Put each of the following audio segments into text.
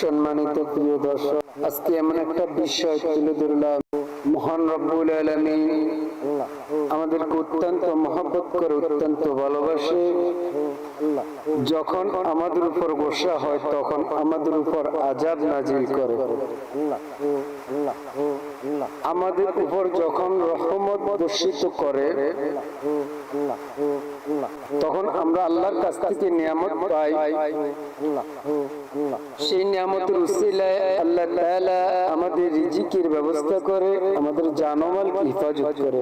সম্মানিত প্রিয় দর্শক, আজকে এমন একটা বিষয় তুলে ধরলাম। মহান রব্বুল আলামিন আমাদেরকে অত্যন্ত মহব্বত করে, অত্যন্ত ভালোবাসে। যখন আমাদের উপর গোসা হয়, তখন আমাদের উপর আজাব নাজিল করে। আমাদের উপর যখন রহমত বর্ষিত করে তখন আমরা আল্লাহর কাছ থেকে নিয়ামত পাই, সেই নিয়ামতের আল্লাহ আমাদের রিজিকের ব্যবস্থা করে, আমাদের জানমালকে হেফাজত করে।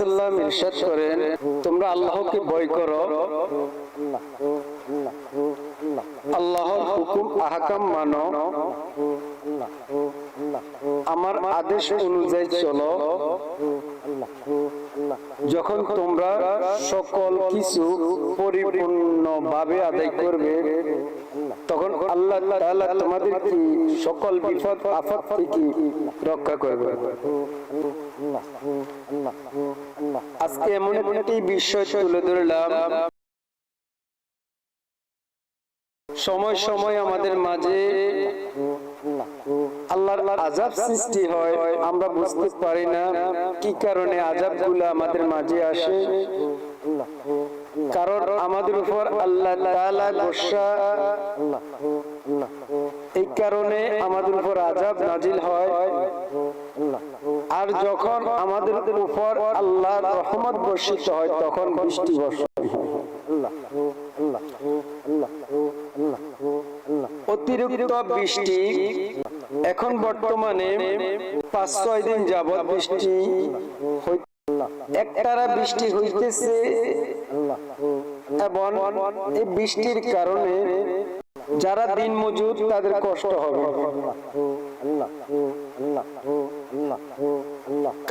সাল্লাম ইরশাদ করেন, তোমরা আল্লাহকে ভয় করো। আল্লাহর হুকুম, আহকাম মানো। আমার আদেশ অনুযায়ী চলো। যখন তোমরা সকল কিছু পরিপূর্ণ ভাবে আদায় করবে, তখন আল্লাহ তাআলা তোমাদেরকে সকল বিপদ, আফাত থেকে রক্ষা করবে। আজকে এমন একটি বিষয় তুলে ধরলাম। সময় সময় আমাদের মাঝে আল্লাহর আজাব সৃষ্টি হয়, আমরা বুঝতে পারি না কি কারণে আজাবগুলো আমাদের মাঝে আসে। কারণ আমাদের উপর আল্লাহ গোসা এই কারণে আমাদের উপর আজাব নাজিল হয়। আর যখন আমাদের উপর আল্লাহর রহমত বর্ষিত হয়, তখন বৃষ্টি বর্ষণ অতিরিক্ত বৃষ্টি এখন বর্তমানে পাঁচ ছয় দিন যাবৎ বৃষ্টি একটানা বৃষ্টি হইতেছে এবং এই বৃষ্টির কারণে যারা দিন মজুর তাদের কষ্ট হবে।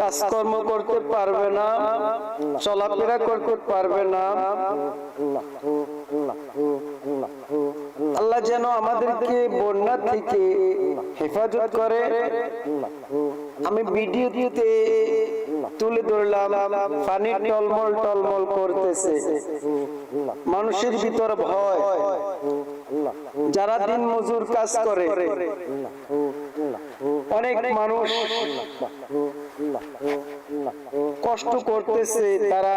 কাজকর্ম করতে পারবে না, চলাফেরা করতে পারবে না। আল্লাহ যেন আমাদেরকে বন্যা থেকে হেফাজত করে। আমি ভিডিওতে তুলে ধরলাম পানি টলমল টলমল করতেছে। মানুষের ভিতর ভয়। যারা দিন মজুর কাজ করে। অনেক মানুষ কষ্ট করতেছে তারা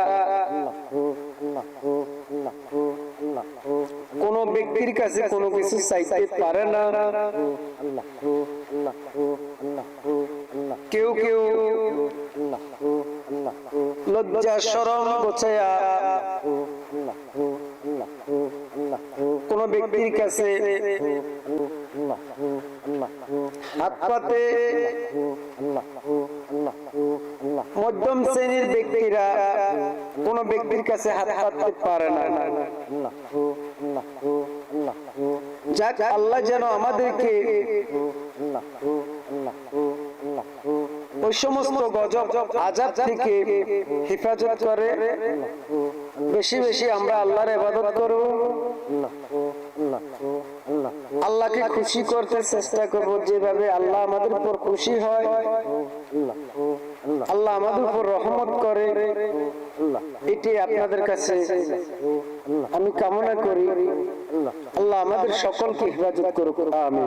কোন ব্যক্তির কাছে কোনো কিছু চাইতে পারে না। কেউ কেউ লজ্জা সরম গোছায়া কোন ব্যক্তির কাছে হাত পাতে মধ্যম শ্রেণির ব্যক্তিরা কোন ব্যক্তির কাছে হাত পাততে পারে না যাক আল্লাহ যেন আমাদেরকে ওই সমস্ত গজব আজাদ থেকে হেফাজত করে বেশি বেশি আমরা আল্লাহর ইবাদত করব আল্লাহকে খুশি করতে চেষ্টা করব, যেভাবে আল্লাহ আমাদের উপর খুশি হয়। আল্লাহ আমাদের উপর রহমত করে। এটি আপনাদের কাছে আমি কামনা করি। আল্লাহ আমাদের সকলকে হেফাজত করুক। আমি